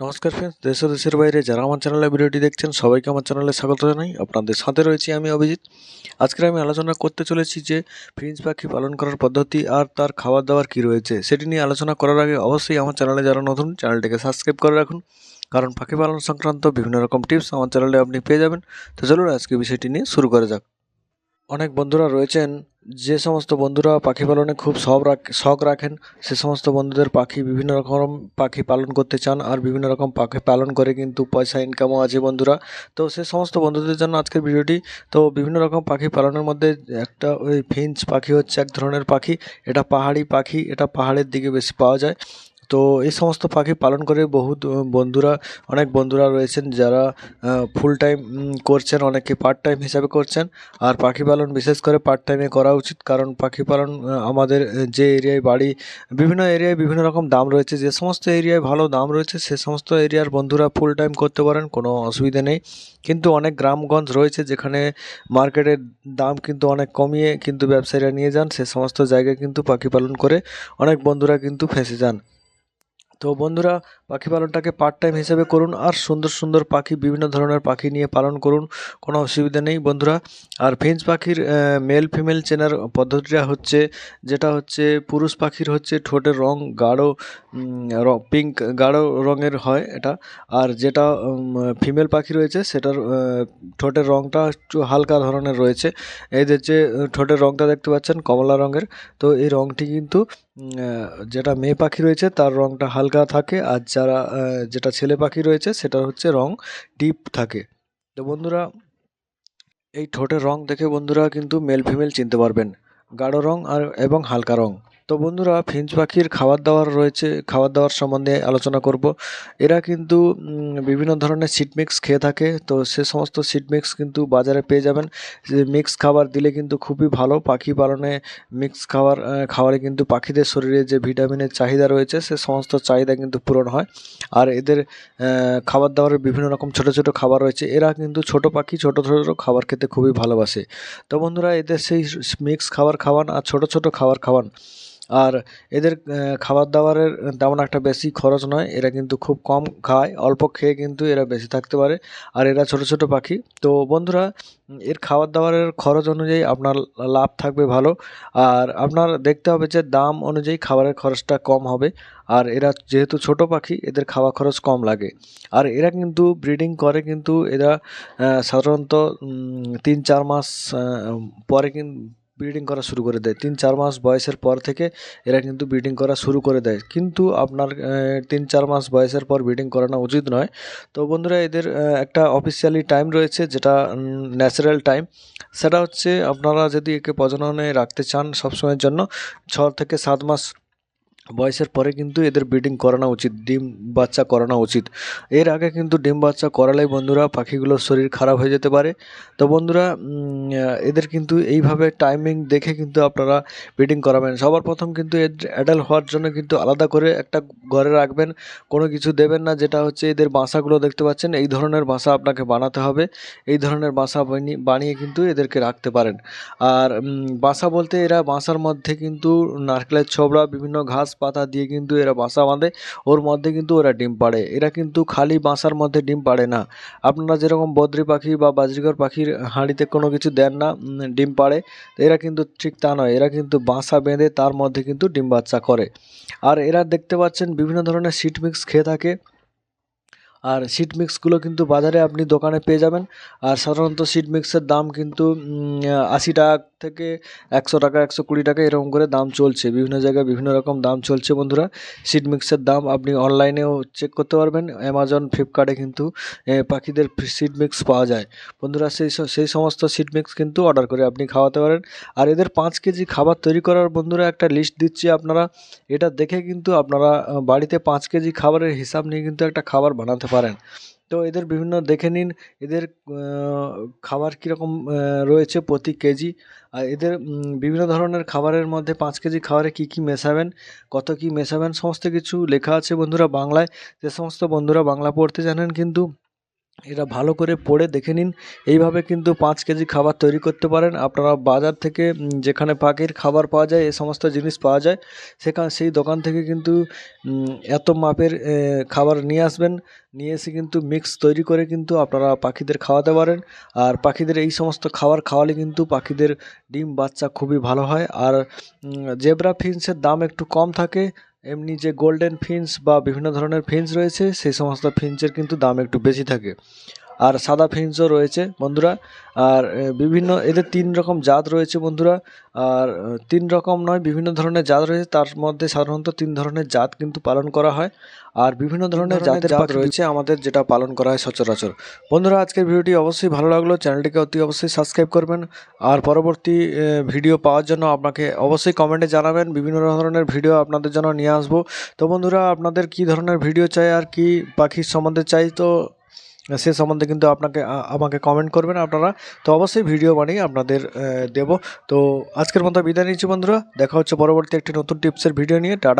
নমস্কার ফ্রেন্ডস দেশ ও দেশের বাইরে যারা আমার চ্যানেলে ভিডিওটি দেখছেন, সবাইকে আমার চ্যানেলে স্বাগত জানাই। আপনাদের সাথে রয়েছি আমি অভিজিৎ। আজকে আমি আলোচনা করতে চলেছি যে ফ্রিঞ্জ পাখি পালন করার পদ্ধতি আর তার খাবার দাবার কী রয়েছে, সেটি নিয়ে আলোচনা করার আগে অবশ্যই আমার চ্যানেলে যারা নতুন চ্যানেলটিকে সাবস্ক্রাইব করে রাখুন। কারণ পাখি পালন সংক্রান্ত বিভিন্ন রকম টিপস আমার চ্যানেলে আপনি পেয়ে যাবেন। তো চলুন আজকে বিষয়টি নিয়ে শুরু করা যাক। অনেক বন্ধুরা রয়েছেন যে সমস্ত বন্ধুরা পাখি পালনে খুব শখ শখ রাখেন, সে সমস্ত বন্ধুদের পাখি বিভিন্ন রকম পাখি পালন করতে চান আর বিভিন্ন রকম পাখি পালন করে কিন্তু পয়সা ইনকামও আছে বন্ধুরা। তো সে সমস্ত বন্ধুদের জন্য আজকের ভিডিওটি, তো বিভিন্ন রকম পাখি পালনের মধ্যে একটা ওই ফিঞ্চ পাখি হচ্ছে এক ধরনের পাখি। এটা পাহাড়ি পাখি, এটা পাহাড়ের দিকে বেশি পাওয়া যায়। তো এই সমস্ত পাখি পালন করে বহুত বন্ধুরা, অনেক বন্ধুরা রয়েছেন যারা ফুল টাইম করছেন, অনেকে পার্ট টাইম হিসাবে করছেন। আর পাখি পালন বিশেষ করে পার্ট টাইমে করা উচিত, কারণ পাখি পালন আমাদের যে এরিয়ায় বাড়ি, বিভিন্ন এরিয়ায় বিভিন্ন রকম দাম রয়েছে। যে সমস্ত এরিয়ায় ভালো দাম রয়েছে, সে সমস্ত এরিয়ার বন্ধুরা ফুল টাইম করতে পারেন, কোনো অসুবিধা নেই। কিন্তু অনেক গ্রামগঞ্জ রয়েছে যেখানে মার্কেটের দাম কিন্তু অনেক কমিয়ে কিন্তু ব্যবসায়ীরা নিয়ে যান, সে সমস্ত জায়গায় কিন্তু পাখি পালন করে অনেক বন্ধুরা কিন্তু ফেঁসে যান। তো বন্ধুরা, পাখি পালনটাকে পার্ট টাইম হিসেবে করুন আর সুন্দর সুন্দর পাখি, বিভিন্ন ধরনের পাখি নিয়ে পালন করুন, কোনো অসুবিধা নেই বন্ধুরা। আর ফিঞ্চ পাখির মেল ফিমেল চেনার পদ্ধতিটা হচ্ছে, যেটা হচ্ছে পুরুষ পাখির হচ্ছে ঠোঁটের রং গাঢ় পিঙ্ক গাঢ় রঙের হয় এটা। আর যেটা ফিমেল পাখি রয়েছে, সেটার ঠোঁটের রংটা একটু হালকা ধরনের রয়েছে। এদের যে ঠোঁটের রংটা দেখতে পাচ্ছেন, কমলা রঙের, তো এই রংটি কিন্তু যেটা মেয়ে পাখি রয়েছে, তার রংটা হালকা থাকে, আর যারা যেটা ছেলে পাখি রয়েছে, সেটার হচ্ছে রং ডিপ থাকে। তো বন্ধুরা, এই ঠোঁটের রং দেখে বন্ধুরা কিন্তু মেল ফিমেল চিনতে পারবেন। গাঢ় রং আর, এবং হালকা রং। তো বন্ধুরা, ফিঞ্চ পাখির খাবার দাবার রয়েছে। খাবার দাবার সম্বন্ধে আলোচনা করব। এরা কিন্তু বিভিন্ন ধরনের সিড মিক্স খেয়ে থাকে। তো সে সমস্ত সিড মিক্স কিন্তু বাজারে পেয়ে যাবেন। মিক্স খাবার দিলে কিন্তু খুবই ভালো। পাখি পালনে মিক্স খাবার খাওয়ালে কিন্তু পাখিদের শরীরে যে ভিটামিনের চাহিদা রয়েছে, সে সমস্ত চাহিদা কিন্তু পূরণ হয়। আর এদের খাবার দাবারের বিভিন্ন রকম ছোট ছোট খাবার রয়েছে। এরা কিন্তু ছোট পাখি, ছোট ছোট খাবার খেতে খুবই ভালোবাসে। তো বন্ধুরা, এদের সেই মিক্স খাবার খাওয়ান আর ছোট ছোট খাবার খাওয়ান। আর এদের খাবার দাবারের তেমন একটা বেশি খরচ নয়। এরা কিন্তু খুব কম খায়, অল্প খেয়ে কিন্তু এরা বেশি থাকতে পারে। আর এরা ছোট ছোট পাখি। তো বন্ধুরা, এর খাবার দাবারের খরচ অনুযায়ী আপনার লাভ থাকবে ভালো। আর আপনার দেখতে হবে যে দাম অনুযায়ী খাবারের খরচটা কম হবে। আর এরা যেহেতু ছোট পাখি, এদের খাওয়া খরচ কম লাগে। আর এরা কিন্তু ব্রিডিং করে কিন্তু এরা সাধারণত তিন, চার মাস পরে কিন্তু ব্রিডিং করা শুরু করে দেয়। তিন চার মাস বয়সের পর থেকে এরা কিন্তু ব্রিডিং করা শুরু করে দেয়। কিন্তু আপনার তিন চার মাস বয়সের পর ব্রিডিং করানো উচিত নয়। তো বন্ধুরা, এদের একটা অফিসিয়ালি টাইম রয়েছে, যেটা ন্যাচারাল টাইম সেটা হচ্ছে, আপনারা যদি একে প্রজননে রাখতে চান সবসময়ের জন্য, ছ থেকে সাত মাস বয়সের পরে কিন্তু এদের ব্রিডিং করানো উচিত, ডিম বাচ্চা করানো উচিত। এর আগে কিন্তু ডিম বাচ্চা করালে বন্ধুরা পাখিগুলোর শরীর খারাপ হয়ে যেতে পারে। তো বন্ধুরা এদের কিন্তু এইভাবে টাইমিং দেখে কিন্তু আপনারা ব্রিডিং করাবেন। সবার প্রথম কিন্তু অ্যাডাল্ট হওয়ার জন্য কিন্তু আলাদা করে একটা ঘরে রাখবেন, কোনো কিছু দেবেন না, যেটা হচ্ছে এদের বাসাগুলো দেখতে পাচ্ছেন, এই ধরনের বাসা আপনাকে বানাতে হবে, এই ধরনের বাসা বানিয়ে কিন্তু এদেরকে রাখতে পারেন। আর বাসা বলতে এরা বাসার মধ্যে কিন্তু নারকেলের ছোবড়া, বিভিন্ন ঘাস পাতা দিয়ে কিন্তু এরা বাসা বাঁধে, ওর মধ্যে কিন্তু ওরা ডিম পাড়ে। এরা কিন্তু খালি বাসার মধ্যে ডিম পাড়ে না। আপনারা যেরকম বদ্রি পাখি বা বাজরিগর পাখির হাঁড়িতে কোনো কিছু দেন না ডিম পাড়ে। এরা কিন্তু ঠিক তা নয়, এরা কিন্তু বাসা বেঁধে তার মধ্যে কিন্তু ডিম বাচ্চা করে। আর এরা দেখতে পাচ্ছেন বিভিন্ন ধরনের সিট মিক্স খেয়ে থাকে। আর সিড মিক্সগুলো কিন্তু বাজারে আপনি দোকানে পেয়ে যাবেন। আর সাধারণত সিড মিক্সের দাম কিন্তু আশি টাকা থেকে একশো টাকা, একশো কুড়ি টাকা এরকম করে দাম চলছে। বিভিন্ন জায়গায় বিভিন্ন রকম দাম চলছে বন্ধুরা। সিড মিক্সের দাম আপনি অনলাইনেও চেক করতে পারবেন। অ্যামাজন ফ্লিপকার্টে কিন্তু পাখিদের সিড মিক্স পাওয়া যায়। বন্ধুরা সেই সেই সমস্ত সিড মিক্স কিন্তু অর্ডার করে আপনি খাওয়াতে পারেন। আর এদের পাঁচ কেজি খাবার তৈরি করার বন্ধুরা একটা লিস্ট দিচ্ছি আপনারা। এটা দেখে কিন্তু আপনারা বাড়িতে পাঁচ কেজি খাবারের হিসাব নিয়ে কিন্তু একটা খাবার বানাতে পারেন তো এদের বিভিন্ন দেখে নিন, এদের খাবার কীরকম রয়েছে প্রতি কেজি। আর এদের বিভিন্ন ধরনের খাবারের মধ্যে পাঁচ কেজি খাবারে কি কি মেশাবেন, কত কি মেশাবেন, সমস্ত কিছু লেখা আছে বন্ধুরা বাংলায়। যে সমস্ত বন্ধুরা বাংলা পড়তে জানেন কিন্তু এটা ভালো করে পড়ে দেখে নিন। এইভাবে কিন্তু পাঁচ কেজি খাবার তৈরি করতে পারেন। আপনারা বাজার থেকে যেখানে পাখির খাবার পাওয়া যায়, এ সমস্ত জিনিস পাওয়া যায়, সেখানে, সেই দোকান থেকে কিন্তু এত মাপের খাবার নিয়ে আসবেন। নিয়ে এসে কিন্তু মিক্স তৈরি করে কিন্তু আপনারা পাখিদের খাওয়াতে পারেন। আর পাখিদের এই সমস্ত খাবার খাওয়ালে কিন্তু পাখিদের ডিম, বাচ্চা খুবই ভালো হয়। আর জেব্রা ফিন্সের দাম একটু কম থাকে। এমনি যে গোল্ডেন ফিন্স বা বিভিন্ন ধরনের ফিন্স রয়েছে, সেই সমস্ত ফিন্সের কিন্তু দাম একটু বেশি থাকে। আর সাদা ফিন্সও রয়েছে বন্ধুরা। আর বিভিন্ন এদের তিন রকম জাত রয়েছে বন্ধুরা। আর তিন রকম নয় বিভিন্ন ধরনের জাত রয়েছে। তার মধ্যে সাধারণত তিন ধরনের জাত কিন্তু পালন করা হয়। আর বিভিন্ন ধরনের জাতের জাত রয়েছে আমাদের যেটা পালন করা হয় সচরাচর। বন্ধুরা আজকের ভিডিওটি অবশ্যই ভালো লাগল। চ্যানেলটিকে অতি অবশ্যই সাবস্ক্রাইব করবেন। আর পরবর্তী ভিডিও পাওয়ার জন্য আপনাকে অবশ্যই কমেন্টে জানাবেন। বিভিন্ন ধরনের ভিডিও আপনাদের জন্য নিয়ে আসব। তো বন্ধুরা আপনাদের কি ধরনের ভিডিও চাই আর কি পাখির সম্বন্ধে চাই তো সে সম্বন্ধে কিন্তু আপনাকে আমাকে কমেন্ট করবেন আপনারা। তো অবশ্যই ভিডিও বানিয়ে আপনাদের দেব। তো আজকের মতো বিদায় নিচ্ছি বন্ধুরা। দেখা হচ্ছে পরবর্তী একটি নতুন টিপসের ভিডিও নিয়ে। টাটা।